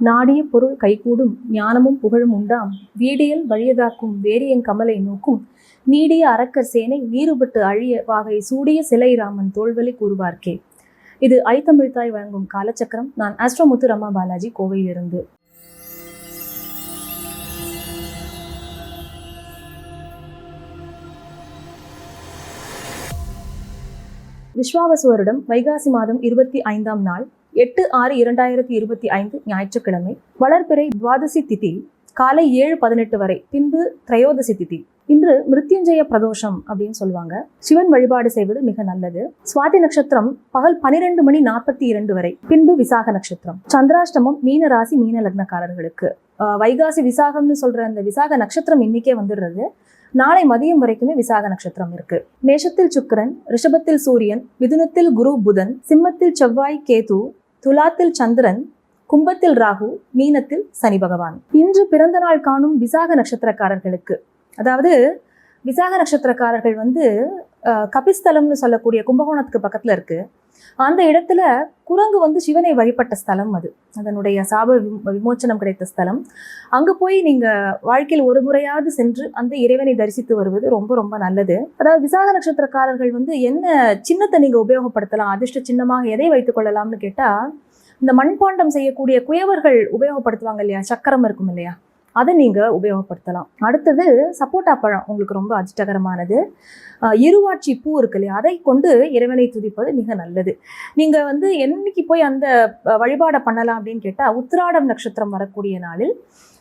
நாடிய பொருள் கைகூடும் ஞானமும் புகழும் உண்டாம். வீடியல் வழியதாக்கும் வேரியங் கமலை நோக்கும். நீடிய அரக்கர் சேனை நீருபட்டு அழிய வாகை சூடிய சிலை ராமன் தோல்வலி கூறுவார்க்கே. இது ஐத்தமிழ்தாய் வழங்கும் காலச்சக்கரம். நான் ஆஸ்ட்ரோமுத்து ரமா பாலாஜி கோவையிலிருந்து. விஸ்வாவசுவரிடம் வைகாசி மாதம் இருபத்தி ஐந்தாம் நாள் எட்டு ஆறு இரண்டாயிரத்தி இருபத்தி ஐந்து ஞாயிற்றுக்கிழமை வளர்பிறை துவாதசி திதி காலை ஏழு பதினெட்டு வரை பின்பு திரையோதசி திதி. இன்று மிருத்யுஞ்சய பிரதோஷம் அப்படின்னு சொல்லுவாங்க. சிவன் வழிபாடு செய்வது மிக நல்லது. சுவாதி நட்சத்திரம் பகல் பனிரெண்டு மணி நாற்பத்தி இரண்டு வரை பின்பு விசாக நட்சத்திரம். சந்திராஷ்டமம் மீன ராசி மீன லக்னக்காரர்களுக்கு. ஆஹ் வைகாசி விசாகம்னு சொல்ற அந்த விசாக நட்சத்திரம் இன்னைக்கே வந்துடுறது. நாளை மதியம் வரைக்குமே விசாக நட்சத்திரம் இருக்கு. மேஷத்தில் சுக்கரன் ரிஷபத்தில் சூரியன் மிதுனத்தில் குரு புதன் சிம்மத்தில் செவ்வாய் கேது துலாத்தில் சந்திரன் கும்பத்தில் ராகு மீனத்தில் சனி பகவான். இன்று பிறந்த நாள் காணும் விசாக நட்சத்திரக்காரர்களுக்கு. அதாவது விசாக நட்சத்திரக்காரர்கள் வந்து கபிஸ்தலம்னு சொல்லக்கூடிய கும்பகோணத்துக்கு பக்கத்துல இருக்கு. அந்த இடத்துல குரங்கு வந்து சிவனை வழிபட்ட ஸ்தலம் அது. அதனுடைய சாப விமோச்சனம் கிடைத்த ஸ்தலம். அங்கே போய் நீங்க வாழ்க்கையில் ஒரு முறையாவது சென்று அந்த இறைவனை தரிசித்து வருவது ரொம்ப ரொம்ப நல்லது. அதாவது விசாக நட்சத்திரக்காரர்கள் வந்து என்ன சின்னத்தை நீங்க உபயோகப்படுத்தலாம் அதிர்ஷ்ட சின்னமாக எதை வைத்துக் கொள்ளலாம்னு கேட்டா இந்த மண்பாண்டம் செய்யக்கூடிய குயவர்கள் உபயோகப்படுத்துவாங்க இல்லையா? சக்கரம் இருக்கும் இல்லையா? அதை நீங்கள் உபயோகப்படுத்தலாம். அடுத்தது சப்போட்டா பழம் உங்களுக்கு ரொம்ப அஜிட்டகரமானது இருவாட்சி பூ இருக்கு இல்லையா? அதை கொண்டு இறைவனை துதிப்பது மிக நல்லது. நீங்கள் வந்து என்னைக்கு போய் அந்த வழிபாடை பண்ணலாம் அப்படின்னு கேட்டால் உத்திராடம் நட்சத்திரம் வரக்கூடிய நாளில்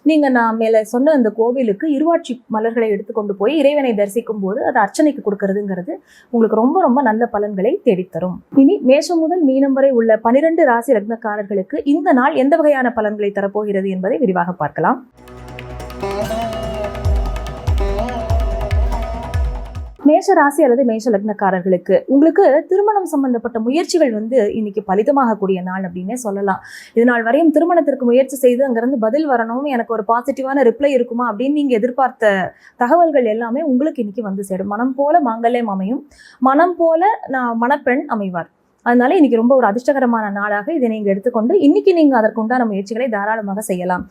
நீங்கள் நான் மேலே சொன்ன அந்த கோவிலுக்கு இருவாட்சி மலர்களை எடுத்துக்கொண்டு போய் இறைவனை தரிசிக்கும் போது அதை அர்ச்சனைக்கு கொடுக்கறதுங்கிறது உங்களுக்கு ரொம்ப ரொம்ப நல்ல பலன்களை தேடித்தரும். இனி மேஷம் முதல் மீனம் வரை உள்ள பனிரெண்டு ராசி ரத்னக்காரர்களுக்கு இந்த நாள் எந்த வகையான பலன்களை தரப்போகிறது என்பதை விரிவாக பார்க்கலாம். மேஷ ராசி அல்லது மேஷ லக்னக்காரர்களுக்கு உங்களுக்கு திருமணம் சம்பந்தப்பட்ட முயற்சிகள் வந்து இன்னைக்கு பலிதமாகக்கூடிய நாள் அப்படின்னே சொல்லலாம். இது நாள் வரையும் திருமணத்திற்கு முயற்சி செய்து அங்கிருந்து பதில் வரணும் எனக்கு ஒரு பாசிட்டிவான ரிப்ளை இருக்குமா அப்படின்னு நீங்க எதிர்பார்த்த தகவல்கள் எல்லாமே உங்களுக்கு இன்னைக்கு வந்து சேரும். மனம் போல மாங்கல்யம் அமையும். மனம் போல நான் மணப்பெண் அமைவார். அதனால இன்னைக்கு ரொம்ப ஒரு அதிர்ஷ்டகரமான நாளாக இதை நீங்க எடுத்துக்கொண்டு இன்னைக்கு நீங்க அதற்குண்டான முயற்சிகளை தாராளமாக செய்யலாம்.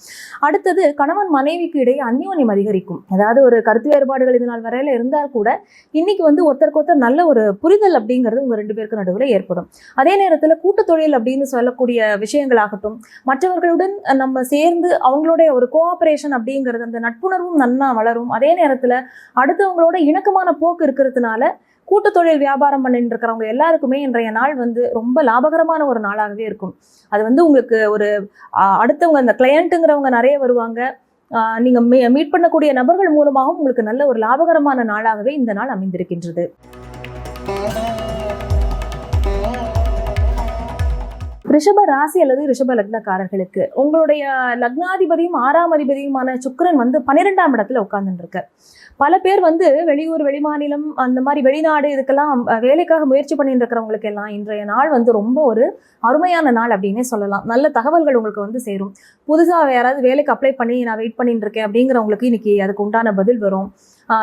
அடுத்தது கணவன் மனைவிக்கு இடையே அந்யோன்யம் அதிகரிக்கும். அதாவது ஒரு கருத்து வேறுபாடுகள் இது நாள் வரையில இருந்தால் கூட இன்னைக்கு வந்து ஒருத்தருக்கு ஒருத்தர் நல்ல ஒரு புரிதல் அப்படிங்கிறது உங்க ரெண்டு பேருக்கு நடுவில் ஏற்படும். அதே நேரத்தில் கூட்டு தொழில் அப்படின்னு சொல்லக்கூடிய விஷயங்களாகட்டும் மற்றவர்களுடன் நம்ம சேர்ந்து அவங்களுடைய ஒரு கோஆபரேஷன் அப்படிங்கிறது அந்த நட்புணர்வும் நன்னா வளரும். அதே நேரத்தில் அடுத்தவங்களோட இணக்கமான போக்கு இருக்கிறதுனால கூட்டு தொழில் வியாபாரம் பண்ணிட்டு இருக்கிறவங்க எல்லாருக்குமே இன்றைய நாள் வந்து ரொம்ப லாபகரமான ஒரு நாளாகவே இருக்கும். அது வந்து உங்களுக்கு ஒரு அடுத்தவங்க அந்த கிளையண்ட்டுங்கிறவங்க நிறைய வருவாங்க. நீங்கள் மீ மீட் பண்ணக்கூடிய நபர்கள் மூலமாகவும் உங்களுக்கு நல்ல ஒரு லாபகரமான நாளாகவே இந்த நாள் அமைந்திருக்கின்றது. ரிஷப ராசி அல்லது ரிஷப லக்னக்காரர்களுக்கு உங்களுடைய லக்னாதிபதியும் ஆறாம் அதிபதியுமான சுக்கரன் வந்து பன்னிரெண்டாம் இடத்துல உட்கார்ந்துருக்கு பல பேர் வந்து வெளியூர் வெளிமாநிலம் அந்த மாதிரி வெளிநாடு இதுக்கெல்லாம் வேலைக்காக முயற்சி பண்ணிட்டு இருக்கிறவங்களுக்கு எல்லாம் இன்றைய நாள் வந்து ரொம்ப ஒரு அருமையான நாள் அப்படின்னே சொல்லலாம். நல்ல தகவல்கள் உங்களுக்கு வந்து சேரும். புதுசாக யாராவது வேலைக்கு அப்ளை பண்ணி நான் வெயிட் பண்ணிட்டு இருக்கேன் அப்படிங்கிறவங்களுக்கு இன்னைக்கு அதுக்கு உண்டான பதில் வரும்.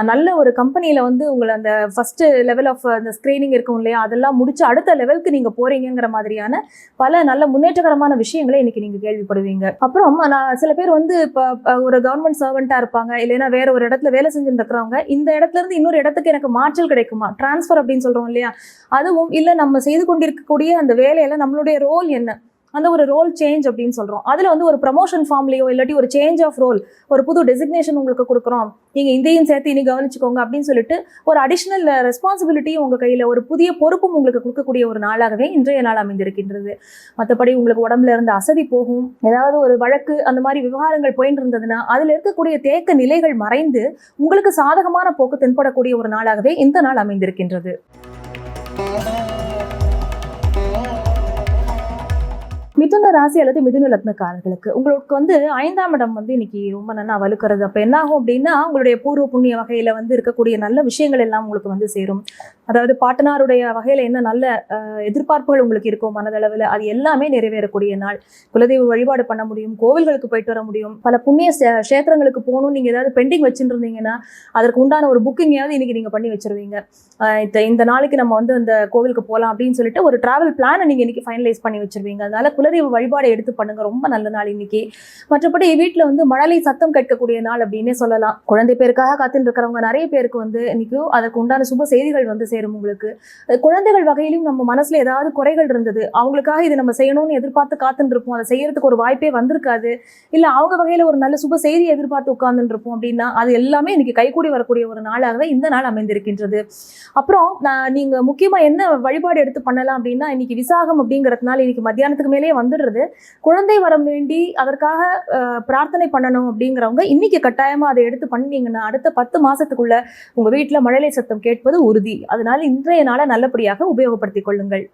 நல்ல ஒரு கம்பெனியில் வந்து உங்களை அந்த ஃபஸ்ட்டு லெவல் ஆஃப் அந்த ஸ்க்ரீனிங் இருக்கும் இல்லையா? அதெல்லாம் முடிச்சு அடுத்த லெவலுக்கு நீங்கள் போகிறீங்கிற மாதிரியான பல நல்ல முன்னேற்றகரமான விஷயங்களை இன்னைக்கு நீங்கள் கேள்விப்படுவீங்க. அப்புறம் நான் சில பேர் வந்து இப்போ ஒரு கவர்மெண்ட் சர்வெண்ட்டாக இருப்பாங்க. இல்லைன்னா வேற ஒரு இடத்துல வேலை செஞ்சுட்டு இருக்கிறவங்க இந்த இடத்துல இருந்து இன்னொரு இடத்துக்கு எனக்கு மாற்றல் கிடைக்குமா? டிரான்ஸ்ஃபர் அப்படின்னு சொல்கிறோம் இல்லையா? அதுவும் இல்லை நம்ம செய்து கொண்டிருக்கக்கூடிய அந்த வேலையில் நம்மளுடைய ரோல் என்ன? அந்த ஒரு ரோல் சேஞ்ச் அப்படின்னு சொல்கிறோம் அதில் வந்து ஒரு ப்ரமோஷன் ஃபார்ம்லேயோ இல்லாட்டி ஒரு சேஞ்ச் ஆஃப் ரோல் ஒரு புது டெசிக்னேஷன் உங்களுக்கு கொடுக்குறோம். நீங்கள் இதையும் சேர்த்து இனி கவனிச்சுக்கோங்க அப்படின்னு சொல்லிட்டு ஒரு அடிஷ்னல் ரெஸ்பான்சிபிலிட்டியும் உங்கள் கையில் ஒரு புதிய பொறுப்பும் உங்களுக்கு கொடுக்கக்கூடிய ஒரு நாளாகவே இன்றைய நாள் அமைந்திருக்கின்றது. மற்றபடி உங்களுக்கு உடம்புல இருந்து அசதி போகும் ஏதாவது ஒரு வழக்கு அந்த மாதிரி விவகாரங்கள் போயிட்டு இருந்ததுன்னா அதில் இருக்கக்கூடிய தேக்க நிலைகள் மறைந்து உங்களுக்கு சாதகமான போக்கு தென்படக்கூடிய ஒரு நாளாகவே இந்த நாள் அமைந்திருக்கின்றது. மிதுன ராசி அல்லது மிதுன லக்னக்காரர்களுக்கு உங்களுக்கு வந்து ஐந்தாம் இடம் வந்து இன்னைக்கு ரொம்ப நல்லா வலுக்கிறது. அப்போ என்ன ஆகும் அப்படின்னா உங்களுடைய பூர்வ புண்ணிய வகையில் வந்து இருக்கக்கூடிய நல்ல விஷயங்கள் எல்லாம் உங்களுக்கு வந்து சேரும். அதாவது பாட்டனாருடைய வகையில் என்ன நல்ல எதிர்பார்ப்புகள் உங்களுக்கு இருக்கும் மனதளவில் அது எல்லாமே நிறைவேறக்கூடிய நாள். குலதெய்வ வழிபாடு பண்ண முடியும் கோவில்களுக்கு போயிட்டு வர முடியும். பல புண்ணிய கஷேத்திரங்களுக்கு போகணும் நீங்கள் ஏதாவது பெண்டிங் வச்சுட்டு இருந்தீங்கன்னா அதற்கு உண்டான ஒரு புக்கிங்காவது இன்னைக்கு நீங்கள் பண்ணி வச்சிருவீங்க. இந்த இந்த நாளைக்கு நம்ம வந்து அந்த கோவிலுக்கு போகலாம் அப்படின்னு சொல்லிட்டு ஒரு டிராவல் பிளானை நீங்கள் இன்னைக்கு ஃபைனலைஸ் பண்ணி வச்சிருவீங்க. அதனால குல குலதெய்வ வழிபாடை எடுத்து பண்ணுங்க. ரொம்ப நல்ல நாள் இன்னைக்கு. மற்றபடி வீட்டில் வந்து மழலை சத்தம் கேட்கக்கூடிய நாள் அப்படின்னே சொல்லலாம். குழந்தை பேருக்காக காத்துட்டு இருக்கிறவங்க நிறைய பேருக்கு வந்து இன்னைக்கு அதற்கு உண்டான சுப செய்திகள் வந்து சேரும் உங்களுக்கு. குழந்தைகள் வகையிலும் நம்ம மனசுல ஏதாவது குறைகள் இருந்தது. அவங்களுக்காக இதை நம்ம செய்யணும்னு எதிர்பார்த்து காத்துட்டு இருப்போம். அதை செய்யறதுக்கு ஒரு வாய்ப்பே வந்திருக்காது. இல்ல அவங்க வகையில ஒரு நல்ல சுப செய்தி எதிர்பார்த்து உட்கார்ந்துட்டு இருப்போம் அப்படின்னா அது எல்லாமே இன்னைக்கு கைகூடி வரக்கூடிய ஒரு நாளாகவே இந்த நாள் அமைந்திருக்கின்றது. அப்புறம் நீங்க முக்கியமா என்ன வழிபாடு எடுத்து பண்ணலாம் அப்படின்னா இன்னைக்கு விசாகம் அப்படிங்கறதுனால இன்னைக்கு மத்தியானத்துக்கு மேலேயே வந்துடுறது. குழந்தை வரம் வேண்டி அதற்காக அஹ், பிரார்த்தனை பண்ணணும் அப்படிங்கிறவங்க இன்னைக்கு கட்டாயமா அதை எடுத்து பண்ணீங்கன்னா அடுத்த பத்து மாசத்துக்குள்ள உங்க வீட்டுல மழலை சத்தம் கேட்பது உறுதி. அதனால இன்றைய நாளை நல்லபடியாக உபயோகப்படுத்திக் கொள்ளுங்கள்.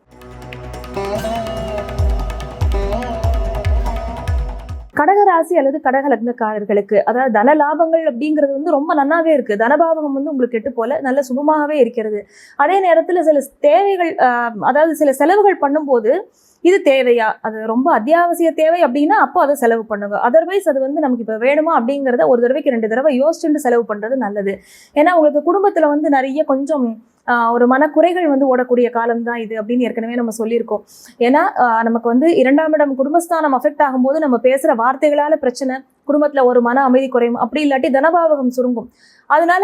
கடகராசி அல்லது கடக லக்னக்காரர்களுக்கு அதாவது தன லாபங்கள் அப்படிங்கிறது வந்து ரொம்ப நன்னாவே இருக்கு. தனபாவகம் வந்து உங்களுக்கு கெட்டு போல நல்ல சுபமாகவே இருக்கிறது. அதே நேரத்தில் சில தேவைகள் அதாவது சில செலவுகள் பண்ணும்போது இது தேவையா? அது ரொம்ப அத்தியாவசிய தேவை அப்படின்னா அப்போ அதை செலவு பண்ணுங்க. அதர்வைஸ் அது வந்து நமக்கு இப்போ வேணுமா அப்படிங்கிறத ஒரு தடவைக்கு ரெண்டு தடவை யோசிச்சுட்டு செலவு பண்ணுறது நல்லது. ஏன்னா உங்களுக்கு குடும்பத்தில் வந்து நிறைய கொஞ்சம் ஒரு மனக்குறைகள் வந்து ஓடக்கூடிய காலம் தான் இது அப்படின்னு ஏற்கனவே நம்ம சொல்லியிருக்கோம். ஏன்னா ஆஹ், நமக்கு வந்து இரண்டாம் இடம் குடும்பஸ்தானம் அஃபெக்ட் ஆகும்போது நம்ம பேசுற வார்த்தைகளால பிரச்சனை குடும்பத்துல ஒரு மன அமைதி குறையும். அப்படி இல்லாட்டி தனபாவகம் சுருங்கும். அதனால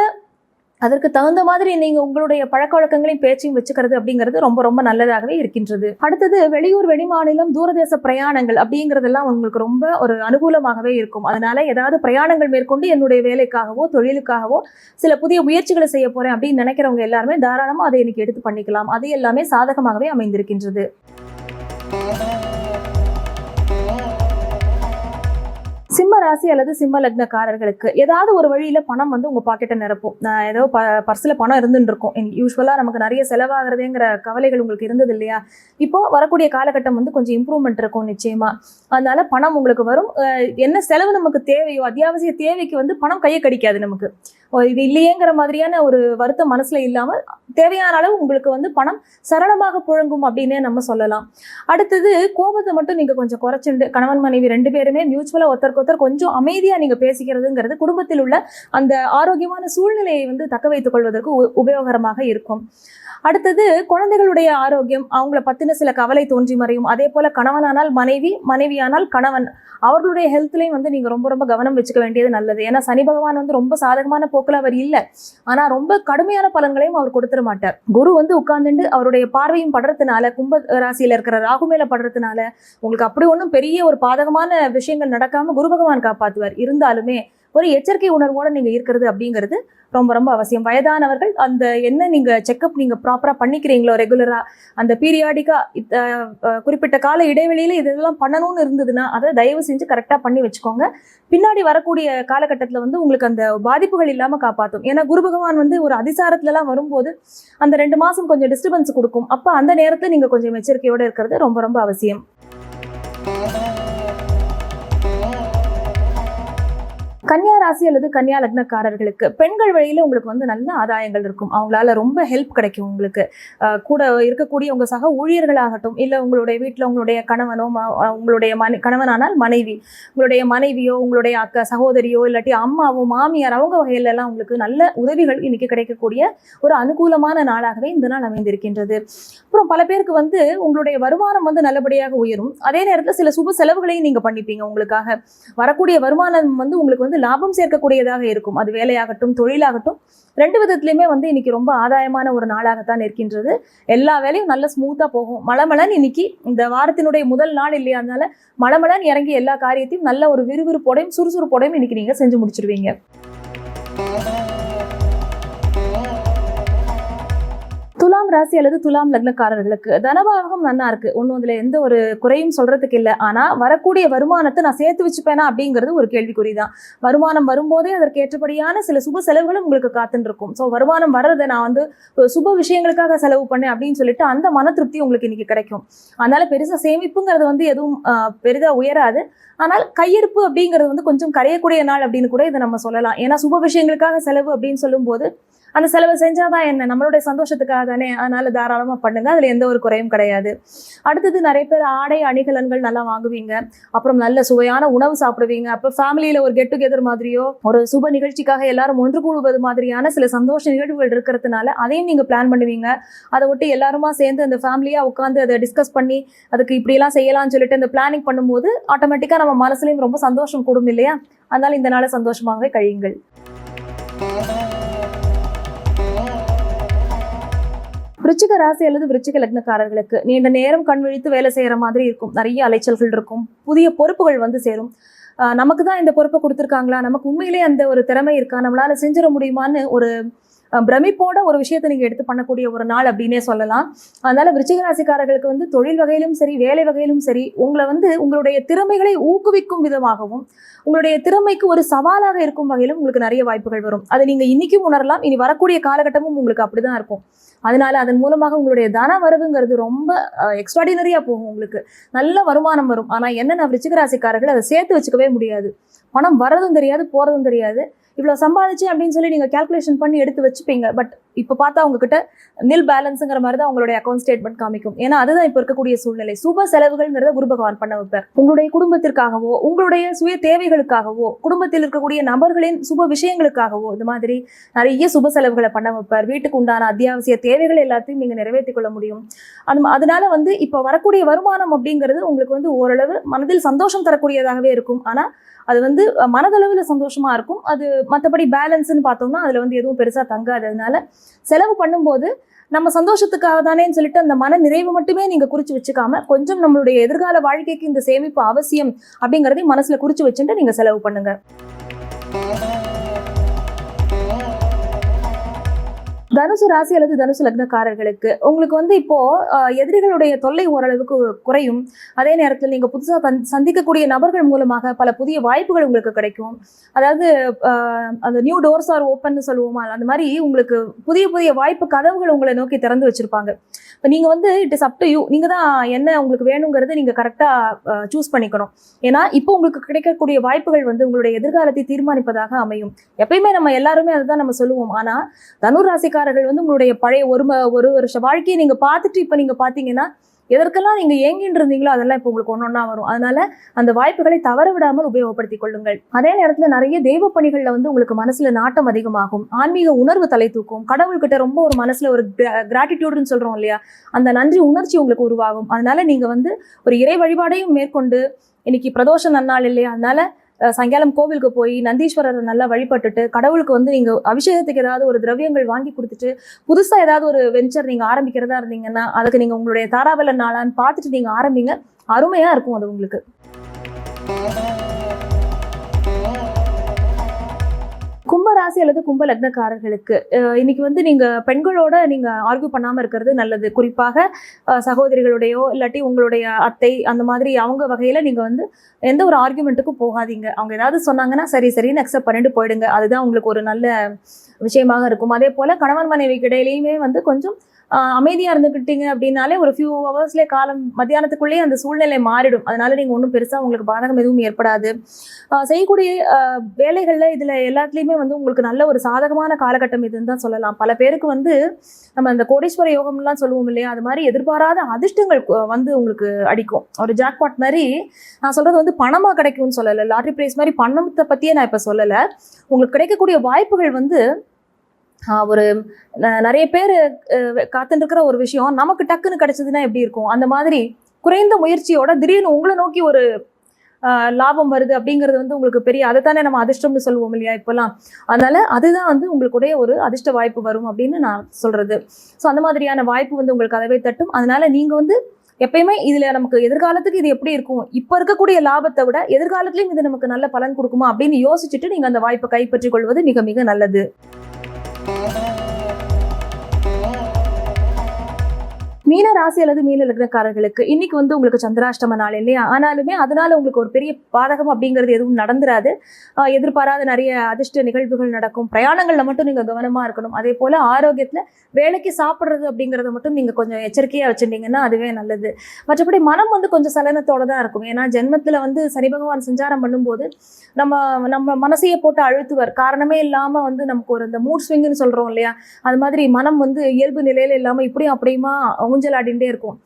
அதற்கு தகுந்த மாதிரி நீங்க உங்களுடைய பழக்க வழக்கங்களையும் பேச்சையும் வச்சுக்கிறது அப்படிங்கிறது ரொம்ப ரொம்ப நல்லதாகவே இருக்கின்றது. அடுத்தது வெளியூர் வெளிமாநிலம் தூரதேச பிரயாணங்கள் அப்படிங்கிறதெல்லாம் உங்களுக்கு ரொம்ப ஒரு அனுகூலமாகவே இருக்கும். அதனால ஏதாவது பிரயாணங்கள் மேற்கொண்டு என்னுடைய வேலைக்காகவோ தொழிலுக்காகவோ சில புதிய முயற்சிகளை செய்ய போறேன் அப்படின்னு நினைக்கிறவங்க எல்லாருமே தாராளமாக அதை எனக்கு எடுத்து பண்ணிக்கலாம். அது எல்லாமே சாதகமாகவே அமைந்திருக்கின்றது. சிம்ம ராசி அல்லது சிம்ம லக்னக்காரர்களுக்கு ஏதாவது ஒரு வழியில் பணம் வந்து உங்கள் பாக்கெட்டை நிரப்பும். ஏதோ ப பர்ஸில் பணம் இருந்துட்டு இருக்கும். யூஸ்வலா நமக்கு நிறைய செலவாகிறதேங்கிற கவலைகள் உங்களுக்கு இருந்தது இல்லையா? இப்போ வரக்கூடிய காலகட்டம் வந்து கொஞ்சம் இம்ப்ரூவ்மெண்ட் இருக்கும் நிச்சயமாக அதனால பணம் உங்களுக்கு வரும். என்ன செலவு நமக்கு தேவையோ அத்தியாவசிய தேவைக்கு வந்து பணம் கையை கடிக்காது நமக்கு. இது இல்லையேங்கிற மாதிரியான ஒரு வருத்தம் மனசுல இல்லாமல் தேவையான அளவு உங்களுக்கு வந்து பணம் சரளமாக புழங்கும் அப்படின்னே நம்ம சொல்லலாம். அடுத்தது கோபத்தை மட்டும் நீங்கள் கொஞ்சம் குறைச்சிண்டு கணவன் மனைவி ரெண்டு பேருமே மியூச்சுவலாக ஒருத்தருக்கு ஒருத்தர் கொஞ்சம் அமைதியாக நீங்கள் பேசிக்கிறதுங்கிறது குடும்பத்தில் உள்ள அந்த ஆரோக்கியமான சூழ்நிலையை வந்து தக்க வைத்துக் கொள்வதற்கு உபயோகரமாக இருக்கும். அடுத்தது குழந்தைகளுடைய ஆரோக்கியம் அவங்கள பத்தின சில கவலை தோன்றி மறையும். அதே போல் கணவனானால் மனைவி மனைவியானால் கணவன். அவர்களுடைய ஹெல்த்லையும் வந்து நீங்க ரொம்ப ரொம்ப கவனம் வச்சுக்க வேண்டியது நல்லது. ஏன்னா சனி பகவான் வந்து ரொம்ப சாதகமான போக்குல அவர் இல்ல. ஆனா ரொம்ப கடுமையான பலன்களையும் அவர் கொடுத்துட மாட்டார். குரு வந்து உட்கார்ந்துட்டு அவருடைய பார்வையும் படுறதுனால கும்ப ராசியில இருக்கிற ராகு மேல படுறதுனால உங்களுக்கு அப்படி ஒன்றும் பெரிய ஒரு பாதகமான விஷயங்கள் நடக்காம குரு சிவபகவான் காப்பாத்துவார். இருந்தாலுமே ஒரு எச்சரிக்கை உணர்வோட நீங்க இருக்கிறது அப்படிங்கிறது ரொம்ப ரொம்ப அவசியம். வயதானவர்கள் அந்த என்ன நீங்க செக்கப் நீங்க ப்ராப்பரா பண்ணிக்கிறீங்களோ ரெகுலரா அந்த பீரியாடிக்கா குறிப்பிட்ட கால இடைவெளியில இதெல்லாம் பண்ணணும்னு இருந்ததுன்னா அதை தயவு செஞ்சு கரெக்டா பண்ணி வச்சுக்கோங்க. பின்னாடி வரக்கூடிய காலகட்டத்தில் வந்து உங்களுக்கு அந்த பாதிப்புகள் இல்லாம காப்பாற்றும் ஏன்னா குரு பகவான் வந்து ஒரு அதிசாரத்துலலாம் வரும்போது அந்த ரெண்டு மாசம் கொஞ்சம் டிஸ்டர்பன்ஸ் கொடுக்கும். அப்போ அந்த நேரத்தில் நீங்க கொஞ்சம் எச்சரிக்கையோட இருக்கிறது ரொம்ப ரொம்ப அவசியம். கன்னியா ராசி அல்லது கன்னியா லக்னக்காரர்களுக்கு பெண்கள் வழியில உங்களுக்கு வந்து நல்ல ஆதாயங்கள் இருக்கும். அவங்களால ரொம்ப ஹெல்ப் கிடைக்கும் உங்களுக்கு. கூட இருக்கக்கூடிய உங்க சக ஊழியர்களாகட்டும் இல்லை உங்களுடைய வீட்டில் உங்களுடைய கணவனோ உங்களுடைய மனை கணவனானால் மனைவி உங்களுடைய மனைவியோ உங்களுடைய அக்கா சகோதரியோ இல்லாட்டி அம்மாவோ மாமியார் அவங்க வகையில எல்லாம் உங்களுக்கு நல்ல உதவிகள் இன்னைக்கு கிடைக்கக்கூடிய ஒரு அனுகூலமான நாளாகவே இந்த நாள் அமைந்திருக்கின்றது. அப்புறம் பல பேருக்கு வந்து உங்களுடைய வருமானம் வந்து நல்லபடியாக உயரும். அதே நேரத்தில் சில சுப செலவுகளையும் நீங்க பண்ணிப்பீங்க உங்களுக்காக. வரக்கூடிய வருமானம் வந்து உங்களுக்கு வந்து லாபம் சேர்க்கக்கூடியதாக இருக்கும். அது வேலையாகட்டும் தொழிலாகட்டும் ரெண்டு விதத்துலையுமே வந்து இன்னைக்கு ரொம்ப ஆதாயமான ஒரு நாளாகத்தான் இருக்கின்றது. எல்லா வேலையும் நல்ல ஸ்மூத்தா போகும். மலமலன் இன்னைக்கு இந்த வாரத்தினுடைய முதல் நாள் இல்லையா அதனால மலமலன் இறங்கி எல்லா காரியத்தையும் நல்ல ஒரு விறுவிறுப்போடையும் சுறுசுறுப்போடையும் இன்னைக்கு நீங்க செஞ்சு முடிச்சிருவீங்க. துலாம் ராசி அல்லது துலாம் லக்னக்காரர்களுக்கு தனபாவகம் நல்லா இருக்கு. ஒன்றும் அதுல எந்த ஒரு குறையும் சொல்றதுக்கு இல்லை. ஆனால் வரக்கூடிய வருமானத்தை நான் சேர்த்து வச்சுப்பேனா அப்படிங்கிறது ஒரு கேள்விக்குறி தான் வருமானம் வரும்போதே அதற்கு ஏற்றபடியான சில சுப செலவுகளும் உங்களுக்கு காத்துன்னு இருக்கும் ஸோ வருமானம் வர்றதை நான் வந்து சுப விஷயங்களுக்காக செலவு பண்ணேன் அப்படின்னு சொல்லிட்டு அந்த மன திருப்தி உங்களுக்கு இன்னைக்கு கிடைக்கும். அதனால பெருசா சேமிப்புங்கிறது வந்து எதுவும் பெரிதாக பெரிதா உயராது. ஆனால் கையிருப்பு அப்படிங்கிறது வந்து கொஞ்சம் கரையக்கூடிய நாள் அப்படின்னு கூட இதை நம்ம சொல்லலாம். ஏன்னா சுப விஷயங்களுக்காக செலவு அப்படின்னு சொல்லும்போது அந்த செலவு செஞ்சாதான் என்ன? நம்மளுடைய சந்தோஷத்துக்காக தானே? அதனால தாராளமாக பண்ணுங்க. அதில் எந்த ஒரு குறையும் கிடையாது. அடுத்தது நிறைய பேர் ஆடை அணிகலன்கள் நல்லா வாங்குவீங்க. அப்புறம் நல்ல சுவையான உணவு சாப்பிடுவீங்க. அப்போ ஃபேமிலியில் ஒரு கெட் டுகெதர் மாதிரியோ ஒரு சுப நிகழ்ச்சிக்காக எல்லாரும் ஒன்று கூடுவது மாதிரியான சில சந்தோஷ நிகழ்வுகள் இருக்கிறதுனால அதையும் நீங்கள் பிளான் பண்ணுவீங்க. அதை விட்டு எல்லாருமா சேர்ந்து அந்த ஃபேமிலியாக உட்காந்து அதை டிஸ்கஸ் பண்ணி அதுக்கு இப்படியெல்லாம் செய்யலாம்னு சொல்லிட்டு அந்த பிளானிங் பண்ணும்போது ஆட்டோமேட்டிக்காக நம்ம மனசுலையும் ரொம்ப சந்தோஷம் கூடும் இல்லையா? அதனால இந்த நாளை சந்தோஷமாகவே கழியுங்கள். விருச்சிக ராசி அல்லது விருச்சிக லக்னக்காரர்களுக்கு நீண்ட நேரம் கண் விழித்து வேலை செய்யற மாதிரி இருக்கும். நிறைய அலைச்சல்கள் இருக்கும். புதிய பொறுப்புகள் வந்து சேரும். நமக்கு தான் இந்த பொறுப்பை கொடுத்துருக்காங்களா? நமக்கு உண்மையிலேயே அந்த ஒரு திறமை இருக்கா? நம்மளால செஞ்சிட முடியுமான்னு ஒரு பிரமிப்போட ஒரு விஷயத்தை நீங்க எடுத்து பண்ணக்கூடிய ஒரு நாள் அப்படின்னே சொல்லலாம். அதனால விருச்சிக ராசிக்காரர்களுக்கு வந்து தொழில் வகையிலும் சரி வேலை வகையிலும் சரி உங்களை வந்து உங்களுடைய திறமைகளை ஊக்குவிக்கும் விதமாகவும் உங்களுடைய திறமைக்கு ஒரு சவாலாக இருக்கும் வகையிலும் உங்களுக்கு நிறைய வாய்ப்புகள் வரும். அதை நீங்க இன்னைக்கும் உணரலாம். இனி வரக்கூடிய காலகட்டமும் உங்களுக்கு அப்படிதான் இருக்கும். அதனால அதன் மூலமாக உங்களுடைய தன வரவுங்கிறது ரொம்ப எக்ஸ்ட்ராடினரியா போகும் உங்களுக்கு. நல்ல வருமானம் வரும். ஆனா என்னென்ன விருச்சிக ராசிக்காரர்கள் அதை சேர்த்து வச்சுக்கவே முடியாது. பணம் வர்றதும் தெரியாது போறதும் தெரியாது. இவ்வளோ சம்பாதிச்சு அப்படின்னு சொல்லி நீங்கள் கால்குலேஷன் பண்ணி எடுத்து வச்சுப்பீங்க. பட் இப்போ பார்த்தா உங்ககிட்ட நில் பேலன்ஸுங்கிற மாதிரி தான் அவங்களுடைய அக்கௌண்ட் ஸ்டேட்மெண்ட் காமிக்கும். ஏன்னா அதுதான் இப்போ இருக்கக்கூடிய சூழ்நிலை. சுப செலவுகள்ங்கிறத குரு பகவான் பண்ண வைப்பார். உங்களுடைய குடும்பத்திற்காகவோ உங்களுடைய சுய தேவைகளுக்காகவோ குடும்பத்தில் இருக்கக்கூடிய நபர்களின் சுப விஷயங்களுக்காகவோ இது மாதிரி நிறைய சுப செலவுகளை பண்ண வைப்பார். வீட்டுக்கு உண்டான அத்தியாவசிய தேவைகள் எல்லாத்தையும் நீங்கள் நிறைவேற்றிக் கொள்ள முடியும். அது அதனால வந்து இப்போ வரக்கூடிய வருமானம் அப்படிங்கிறது உங்களுக்கு வந்து ஓரளவு மனதில் சந்தோஷம் தரக்கூடியதாகவே இருக்கும். ஆனால் அது வந்து மனதளவில் சந்தோஷமா இருக்கும். அது மற்றபடி பேலன்ஸ்னு பார்த்தோம்னா அதில் வந்து எதுவும் பெருசாக தங்காது. அதனால செலவு பண்ணும்போது நம்ம சந்தோஷத்துக்காக தானேன்னு சொல்லிட்டு அந்த மன நிறைவு மட்டுமே நீங்க குறிச்சு வச்சுக்காம கொஞ்சம் நம்மளுடைய எதிர்கால வாழ்க்கைக்கு இந்த சேமிப்பு அவசியம் அப்படிங்கறதையும் மனசுல குறிச்சு வச்சுட்டு நீங்க செலவு பண்ணுங்க. தனுசு ராசி அல்லது தனுசு லக்னக்காரர்களுக்கு உங்களுக்கு வந்து இப்போ எதிரிகளுடைய தொல்லை ஓரளவுக்கு குறையும். அதே நேரத்தில் நீங்க புதுசாக சந்திக்கக்கூடிய நபர்கள் மூலமாக பல புதிய வாய்ப்புகள் உங்களுக்கு கிடைக்கும். அதாவது அந்த நியூ டோர்ஸ் ஆர் ஓப்பன் சொல்லுவோமா அந்த மாதிரி உங்களுக்கு புதிய புதிய வாய்ப்பு கதவுகள் உங்களை நோக்கி திறந்து வச்சிருப்பாங்க. இப்போ நீங்க வந்து it is up to you நீங்க தான் என்ன உங்களுக்கு வேணுங்கிறத நீங்க கரெக்டா சூஸ் பண்ணிக்கணும். ஏன்னா இப்போ உங்களுக்கு கிடைக்கக்கூடிய வாய்ப்புகள் வந்து உங்களுடைய எதிர்காலத்தை தீர்மானிப்பதாக அமையும். எப்பயுமே நம்ம எல்லாருமே அதுதான் நம்ம சொல்லுவோம். ஆனா தனுர் ராசிக்காரர்கள் வந்து உங்களுடைய பழைய ஒரு ஒரு வருஷ வாழ்க்கையை நீங்கள் பார்த்துட்டு இப்போ நீங்கள் பார்த்தீங்கன்னா எதற்கெல்லாம் நீங்கள் ஏங்கின்னு இருந்தீங்களோ அதெல்லாம் இப்போ உங்களுக்கு ஒன்னொன்னா வரும். அதனால அந்த வாய்ப்புகளை தவற விடாமல் உபயோகப்படுத்திக் கொள்ளுங்கள். அதே நேரத்தில் நிறைய தெய்வ பணிகளில் வந்து உங்களுக்கு மனசில் நாட்டம் அதிகமாகும். ஆன்மீக உணர்வு தலை தூக்கும். கடவுள்கிட்ட ரொம்ப ஒரு மனசில் ஒரு கிராட்டிடியூட்னு சொல்கிறோம் இல்லையா? அந்த நன்றி உணர்ச்சி உங்களுக்கு உருவாகும். அதனால நீங்கள் வந்து ஒரு இறை வழிபாடையும் மேற்கொண்டு இன்னைக்கு பிரதோஷ நன்னாள் இல்லையா? அதனால சாயங்காலம் கோவிலுக்கு போய் நந்தீஸ்வரரை நல்லா வழிபட்டுட்டு கடவுளுக்கு வந்து நீங்கள் அபிஷேகத்துக்கு ஏதாவது ஒரு திரவியங்கள் வாங்கி கொடுத்துட்டு புதுசா ஏதாவது ஒரு வெஞ்சர் நீங்க ஆரம்பிக்கிறதா இருந்தீங்கன்னா அதுக்கு நீங்க உங்களுடைய தாராபல நாளான்னு பார்த்துட்டு நீங்க ஆரம்பிங்க. அருமையா இருக்கும் அது உங்களுக்கு. கும்பராசி அல்லது கும்ப லக்னக்காரர்களுக்கு இன்னைக்கு வந்து நீங்க பெண்களோட நீங்க ஆர்கியூ பண்ணாம இருக்கிறது நல்லது. குறிப்பாக சகோதரிகளுடையோ இல்லாட்டி உங்களுடைய அத்தை அந்த மாதிரி அவங்க வகையில நீங்க வந்து எந்த ஒரு ஆர்கியூமெண்ட்டுக்கும் போகாதீங்க. அவங்க ஏதாவது சொன்னாங்கன்னா சரி சரின்னு அக்செப்ட் பண்ணிட்டு போயிடுங்க. அதுதான் உங்களுக்கு ஒரு நல்ல விஷயமாக இருக்கும். அதே போல கணவன் மனைவிக்கு இடையிலையுமே வந்து கொஞ்சம் அமைதியாக அமைதியா இருந்துக்கிட்டீங்க அப்படின்னாலே ஒரு ஃபியூ ஹவர்ஸ்லேயே காலம் மத்தியானத்துக்குள்ளேயே அந்த சூழ்நிலை மாறிடும். அதனால நீங்க ஒன்றும் பெருசா உங்களுக்கு பாதகம் எதுவும் ஏற்படாது. செய்யக்கூடிய வேலைகளில் வேலைகள்ல இதுல எல்லாத்துலயுமே வந்து உங்களுக்கு நல்ல ஒரு சாதகமான காலகட்டம் இதுன்னு தான் சொல்லலாம். பல பேருக்கு வந்து நம்ம அந்த கோடீஸ்வர யோகம்லாம் சொல்லுவோம் இல்லையா? அது மாதிரி எதிர்பாராத அதிர்ஷ்டங்கள் வந்து உங்களுக்கு அடிக்கும். ஒரு ஜாக்பாட் மாதிரி நான் சொல்றது வந்து பணமாக கிடைக்கும்னு சொல்லலை. லாட்ரி பிரைஸ் மாதிரி பணத்தை பற்றியே நான் இப்போ சொல்லலை. உங்களுக்கு கிடைக்கக்கூடிய வாய்ப்புகள் வந்து ஒரு ந- நிறைய பேர் காத்துட்டுருக்கிற ஒரு விஷயம் நமக்கு டக்குன்னு கிடைச்சதுன்னா எப்படி இருக்கும்? அந்த மாதிரி குறைந்த முயற்சியோட திடீர்னு உங்களை நோக்கி ஒரு லாபம் வருது அப்படிங்கிறது வந்து உங்களுக்கு பெரிய அதை தானே நம்ம அதிர்ஷ்டம்னு சொல்லுவோம் இல்லையா இப்போல்லாம் அதனால அதுதான் வந்து உங்களுக்குடைய ஒரு அதிர்ஷ்ட வாய்ப்பு வரும் அப்படின்னு நான் சொல்றது. ஸோ அந்த மாதிரியான வாய்ப்பு வந்து உங்களுக்கு கதவை தட்டும். அதனால நீங்க வந்து எப்பயுமே இதுல நமக்கு எதிர்காலத்துக்கு இது எப்படி இருக்கும்? இப்ப இருக்கக்கூடிய லாபத்தை விட எதிர்காலத்துலேயும் இது நமக்கு நல்ல பலன் கொடுக்குமா அப்படின்னு யோசிச்சுட்டு நீங்க அந்த வாய்ப்பை கைப்பற்றிக் கொள்வது மிக மிக நல்லது. மீன ராசி அல்லது மீன லக்னக்காரர்களுக்கு இன்னைக்கு வந்து உங்களுக்கு சந்திராஷ்டம நாள் இல்லையா? ஆனாலுமே அதனால உங்களுக்கு ஒரு பெரிய பாதகம் அப்படிங்கிறது எதுவும் நடந்துராது. எதிர்பாராத நிறைய அதிர்ஷ்ட நிகழ்வுகள் நடக்கும். பிரயாணங்கள்ல மட்டும் நீங்க கவனமா இருக்கணும். அதே போல ஆரோக்கியத்துல வேலைக்கு சாப்பிட்றது அப்படிங்கறத மட்டும் நீங்க கொஞ்சம் எச்சரிக்கையா வச்சிருந்தீங்கன்னா அதுவே நல்லது. மற்றபடி மனம் வந்து கொஞ்சம் சலனத்தோட தான் இருக்கும். ஏன்னா ஜென்மத்துல வந்து சனி பகவான் சஞ்சாரம் பண்ணும்போது நம்ம நம்ம மனசையே போட்டு அழுத்துவர். காரணமே இல்லாம வந்து நமக்கு ஒரு இந்த மூட் ஸ்விங்னு சொல்றோம் இல்லையா? அது மாதிரி மனம் வந்து இயல்பு நிலையில இல்லாம இப்படியும் அப்படியுமா ஊஞ்சலாடிண்டே இருக்கும்.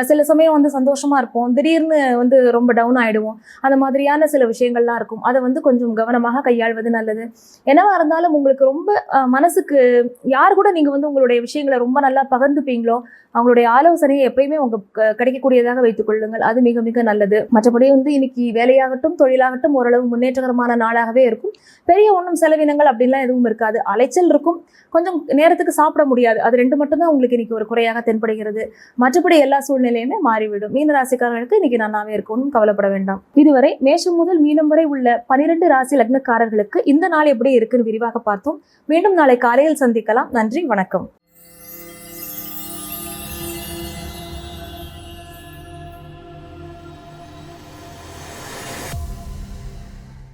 சில சமயம் வந்து சந்தோஷமா இருப்போம். திடீர்னு வந்து ரொம்ப டவுன் ஆயிடுவோம். அந்த மாதிரியான சில விஷயங்கள்லாம் இருக்கும். அதை வந்து கொஞ்சம் கவனமாக கையாள்வது நல்லது. என்னவா இருந்தாலும் உங்களுக்கு ரொம்ப மனசுக்கு யார் கூட நீங்க வந்து உங்களுடைய விஷயங்களை ரொம்ப நல்லா பகிர்ந்துப்பீங்களோ அவங்களுடைய ஆலோசனையை எப்பயுமே உங்க க- கிடைக்கக்கூடியதாக வைத்துக் கொள்ளுங்கள். அது மிக மிக நல்லது. மற்றபடி வந்து இன்னைக்கு வேலையாகட்டும் தொழிலாகட்டும் ஓரளவு முன்னேற்றகரமான நாளாகவே இருக்கும். பெரிய ஒன்றும் செலவினங்கள் அப்படின்லாம் எதுவும் இருக்காது. அலைச்சல் இருக்கும். கொஞ்சம் நேரத்துக்கு சாப்பிட முடியாது. அது ரெண்டு மட்டும்தான் உங்களுக்கு இன்னைக்கு ஒரு குறையாக தென்படுகிறது. மற்றபடி எல்லா சூழ்நிலையுமே மாறிவிடும். மீன ராசிக்காரர்களுக்கு இன்னைக்கு நன்னாவே இருக்கும் கவலைப்பட வேண்டாம். இதுவரை மேஷம் முதல் மீனம் வரை உள்ள பனிரெண்டு ராசி லக்னக்காரர்களுக்கு இந்த நாள் எப்படி இருக்குன்னு விரிவாக பார்த்தோம். மீண்டும் நாளை காலையில் சந்திக்கலாம். நன்றி வணக்கம்.